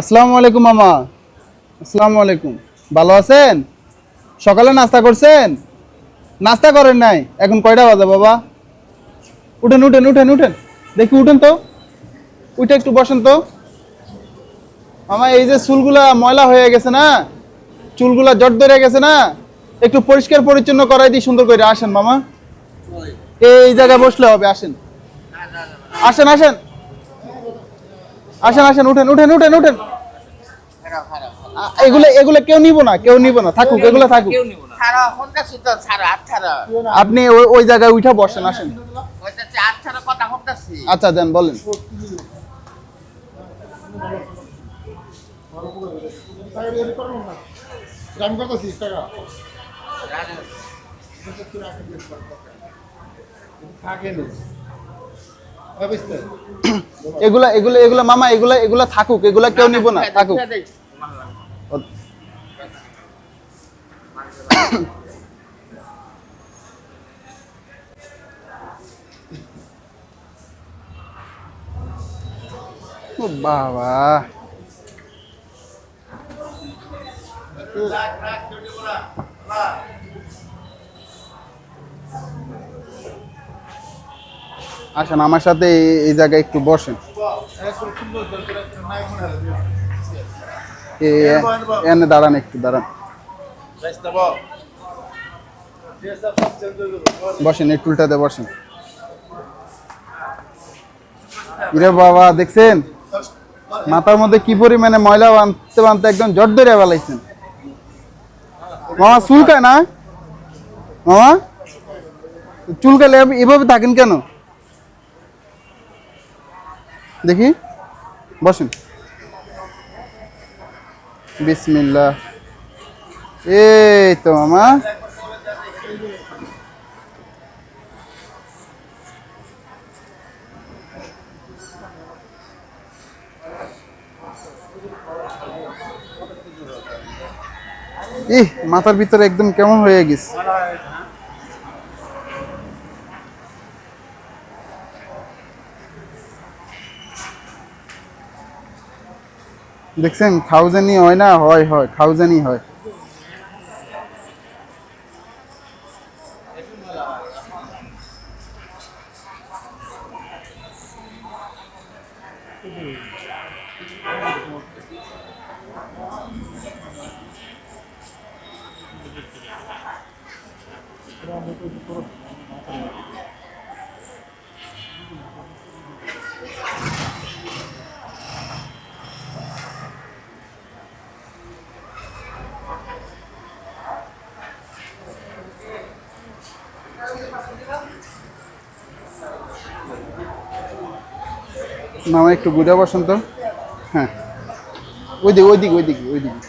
আসসালামু আলাইকুম মামা। আসসালামু আলাইকুম। ভালো আছেন? সকালে নাস্তা করছেন? নাস্তা করেন নাই। এখন কয়টা বাজে বাবা? উঠেন উঠেন উঠেন উঠেন। দেখি উঠেন তো। উঠে একটু বসেন তো। মামা এই যে চুলগুলা ময়লা হয়ে গেছে না? চুলগুলা জট ধরে গেছে না? একটু পরিষ্কার পরিচ্ছন্ন করাই দিই সুন্দর করে আসেন মামা। এই জায়গায় বসলে হবে আসেন। আসেন আসেন। আসেন আসেন উঠেন উঠেন উঠেন উঠেন। এগুলো এগুলো কেউ নিব না কেউ নিব না থাকুক এগুলো থাকুক। আপনি ওই ওই জায়গায় উঠে বসেন আসেন। আচ্ছা দেন বলেন। দাম কত তিরিশ টাকা থাকে না বুঝতে এগুলা এগুলো এগুলা মামা এগুলা এগুলা থাকুক এগুলা কেউ নিব না থাকুক। ও বাবা। আসেন, আমার সাথে এই- জায়গায় একটু বসেন। এনে দাঁড়ান একটু, দাঁড়ান। বসেন, এই টুলটাতে বসেন। ইরে বাবা, দেখছেন? মাথার মধ্যে কি পরিমাণে ময়লা বানতে বানতে একদম জট ধরে ফেলাইছেন। মামা, চুলকায় না? মামা, চুলকালে এভাবে থাকেন কেন? দেখি। বসেন। বিসমিল্লা এই তো মামা। ইহ মাথার ভিতরে একদম কেমন হয়ে গেছে। দেখছেন খাউজানি হয় না হয় হয় খাউজানি হয়। মামা একটু ঘুরে বসেন তো হ্যাঁ। ওই দিকে ওই দিকে ওই দিকে ওই দিকে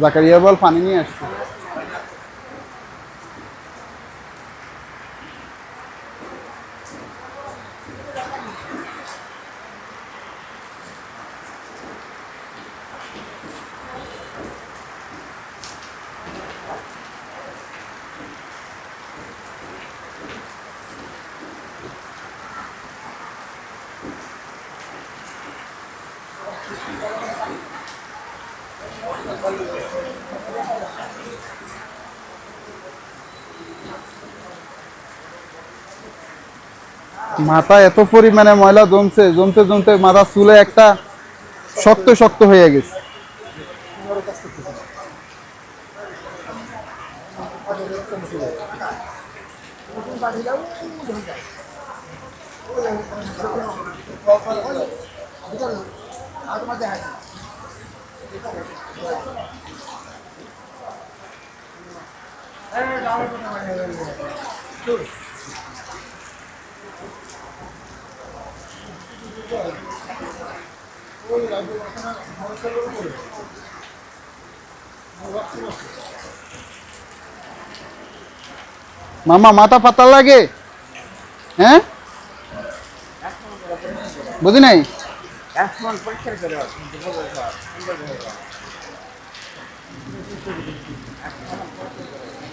জাকারিয়া বল পানি নিয়ে আসছে। মাথা এত পরিমাণে ময়লা জমছে জমতে জমতে মাথা চুলে একটা শক্ত শক্ত হয়ে গেছে। মামা মাথা পাতা লাগে? হ্যাঁ? বুঝি নাই?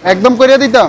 একদম করিয়া দিতাম।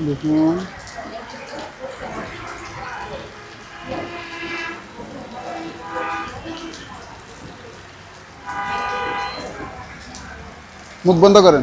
দেখুন মুখ বন্ধ করেন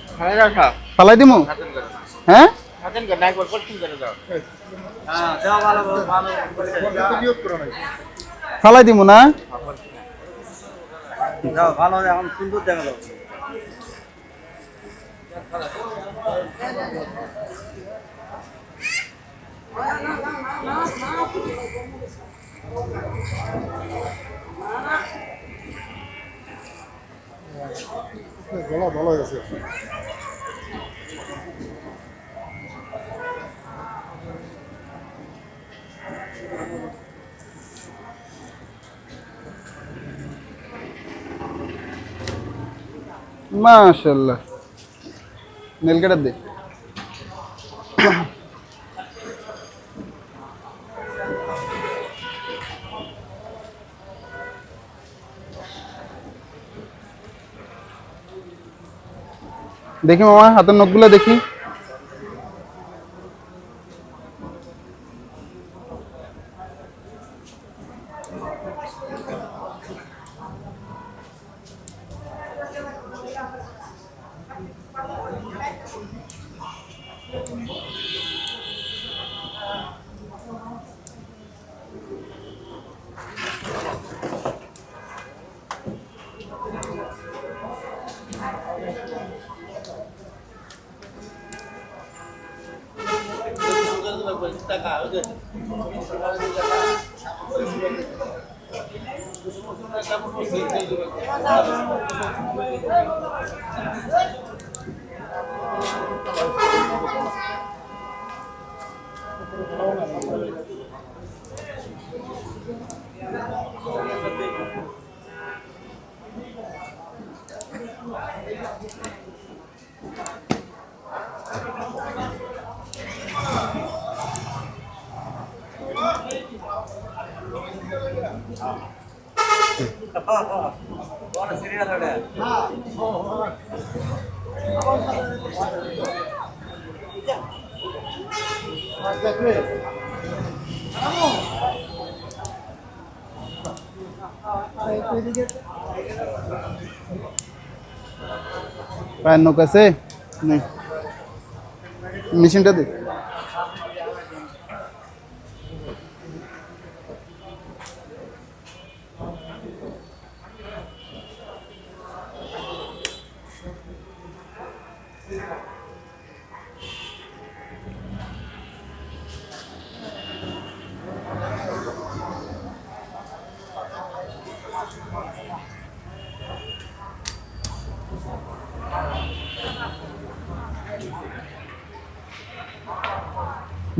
যাও দিমু? হ্যাঁ? ফালাই দিমু না? ভালো এখন সুন্দর দেখা যাও গলা ভালো হয়েছে মাশাল্লাহ নেল কাটার দে দেখি মামা হাতের নখগুলো দেখি। পায়ের নৌকা আছে? নেই। মেশিনটা দে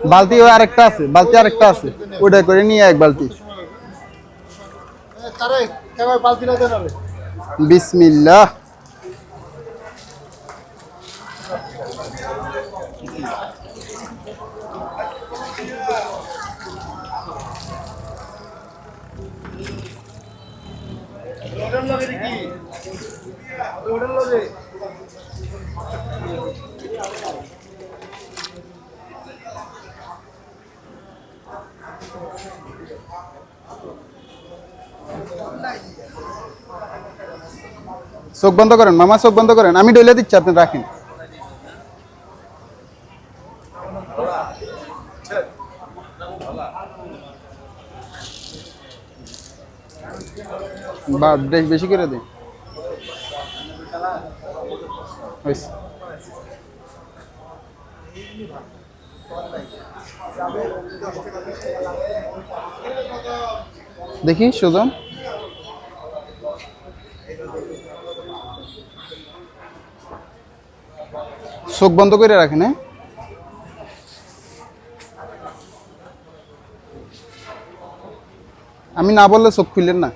বালতি আরেকটা আছে বালতি আরেকটা আছে। ওটা করে নিয়ে এক বালতি। বিসমিল্লাহ। চোখ বন্ধ করেন, মামা চোখ বন্ধ করেন, আমি ডলে দিচ্ছি, আপনি রাখেন। বা বেশ বেশি করে দিন। দেখি, সুজন। চোখ বন্ধ করে রাখেন হ্যাঁ? আমি না বললে চোখ খুললেন না।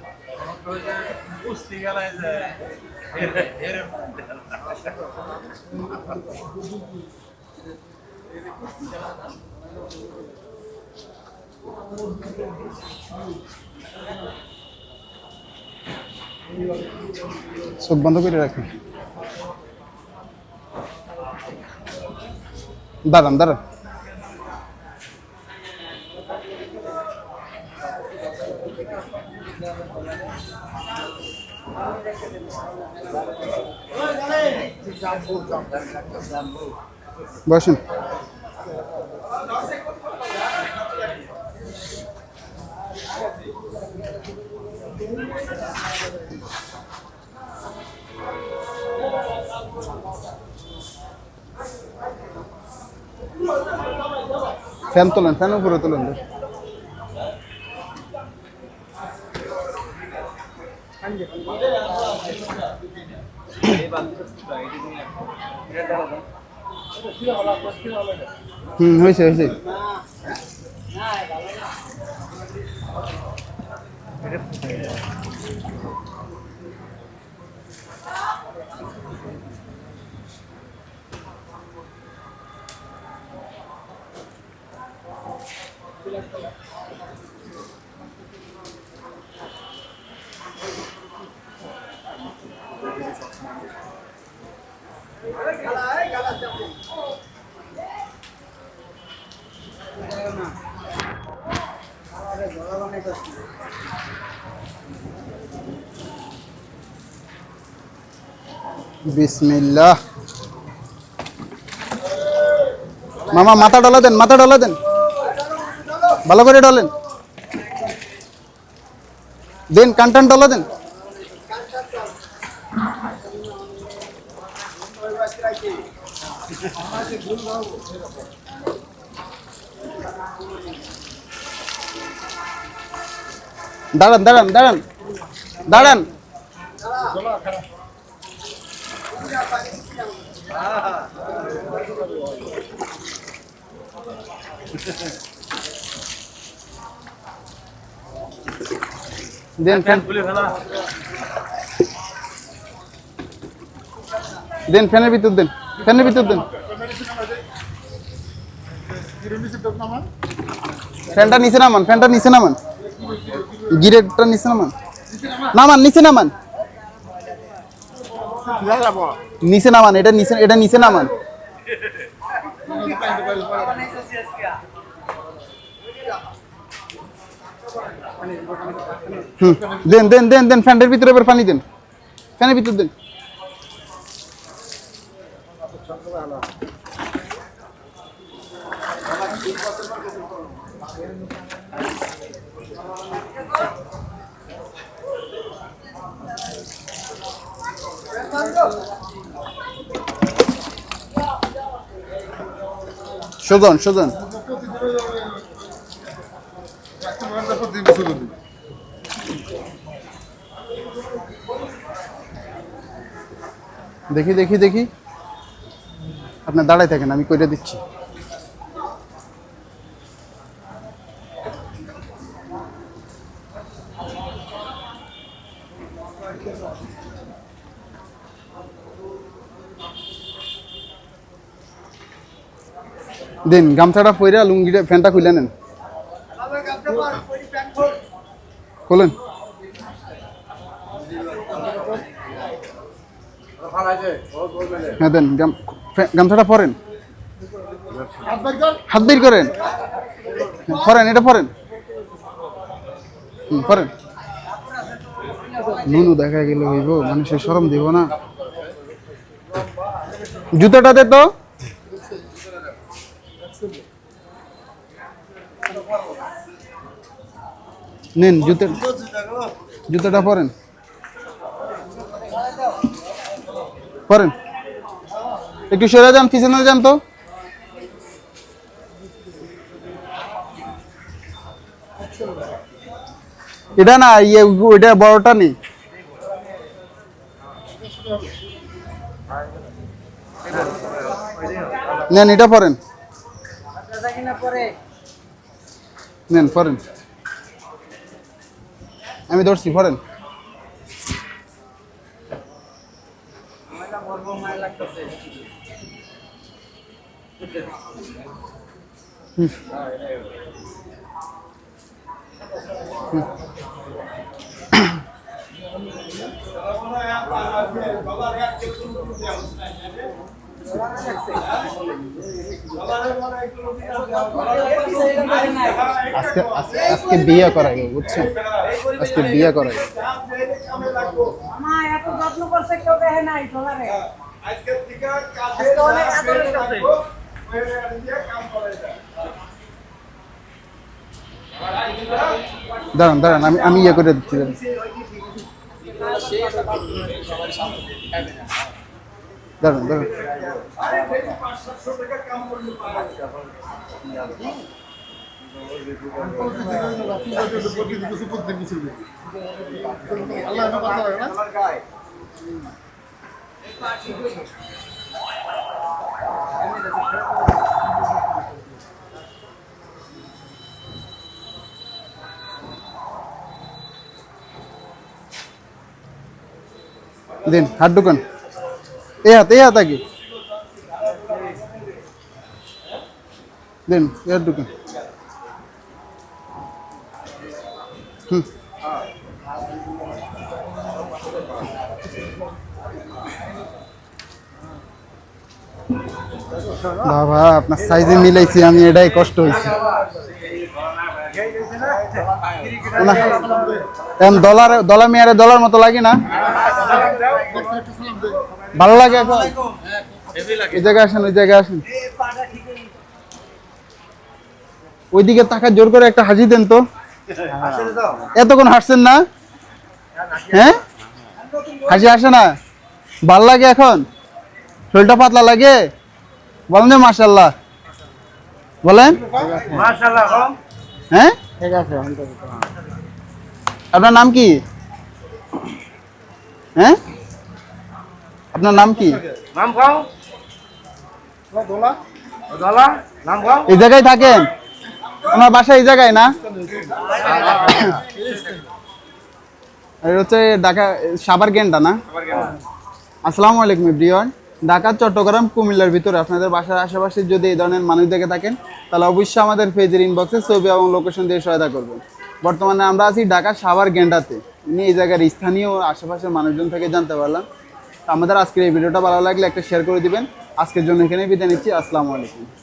চোখ বন্ধ করে রাখেন। দাঁড়ান দাঁড়ান বসেন ফ্যান তোলেন ফ্যান উপরে তোলেন হুম হয়েছে হয়েছে বিসমিল্লাহ। মামা মাথা ডলা দেন মাথা ডলা দেন। ভালো করে ডলেন। দেন কান্টান ডলা দেন। দাঁড়ান দাঁড়ান দাঁড়ান। দাঁড়ান। দেন ফ্যান। দেন ফ্যানের ভিতর দেন ফ্যানের ভিতর দেন। ফ্যানটা নিচে নামান ফ্যানটা নিচে নামান। গিরেটটা নিচে নামান। নামান নিচে নামান। নিচে নামান এটা নিচে এটা নিচে নামান। দেন দেন দেন দেন ফ্যানের ভিতরে এবার পানি দেন। ফ্যানের ভিতর দেন। সুজন সুজন। দেখি দেখি দেখি। আপনার দাঁড়ায় থাকেন, আমি কইরে দিচ্ছি। দিন, গামছাটা পইরা লুঙ্গিটা ফ্যানটা খুলে নেন। খোলেন। হ্যাঁ দেন গামছাটা পরেন। হাত বের করেন। হ্যাঁ, পরেন এটা পরেন। পরেন। নুনু দেখা গেল হইব মানুষের সরম দিব না। জুতোটা দে তো। নেন জুতো জুতোটা পরেন। পরেন একটু সরে যান, পিছনে যান তো। এটা না ইয়ে ওইটা বড়টা নেই। নেন, এটা পরেন। নেন, পরেন। আমি ধরছি, পরেন। আজকে আজকে আজকে বিয়ে করাই বুঝছেন আজকে বিয়ে করাই মা, এত যত্ন করছে, কেউ দেখে নাই থেকে কাজে অনেক আদরের কাছে। দাঁড়ান দাঁড়ান আমি আমি ইয়ে করে দিচ্ছি দাঁড়ান। দাঁড়ান দাঁড়ান। দিন হাত ঢুকান এ হাত এ হাত আগে দিন এ হাত ঢুকান হুম বাবা, আপনার সাইজে মিলাইছি, আমি এটাই কষ্ট হয়েছে। এখন ডলার ডলার মেয়ারে ডলার মতো লাগে না। ভালো লাগে এখন। ওই জায়গায় আসেন, ওই জায়গায় আসেন। ওইদিকে তাকা জোর করে একটা হাসি দেন তো। এতক্ষণ হাসছেন না? হ্যাঁ? হাসি আসে না? ভালো লাগে এখন? শরীরটা পাতলা লাগে? বলেন যে মার্শাল্লাহ বলেন। হ্যাঁ? আপনার নাম কি? হ্যাঁ? আপনার নাম কি? নাম এই জায়গায় থাকেন? আমার বাসা এই জায়গায় না? হচ্ছে ঢাকা সাবার গেন্ডা না? আসসালামু আলাইকুম এভরিওয়ান। ঢাকা, চট্টগ্রাম, কুমিল্লার ভিতরে। আপনাদের বাসার আশেপাশে যদি এই ধরনের মানুষ দেখে থাকেন, তাহলে অবশ্যই আমাদের পেজের ইনবক্সে ছবি এবং লোকেশন দিয়ে সহায়তা করবেন। বর্তমানে আমরা আছি ঢাকা সাভার গেন্ডাতে। উনি এই জায়গার স্থানীয় আশেপাশের মানুষজন থেকে জানতে পারলাম। আমাদের আজকের এই ভিডিওটা ভালো লাগলে একটা শেয়ার করে দিবেন। আজকের জন্য এখানে বিদায় নিচ্ছি। আসসালামু আলাইকুম।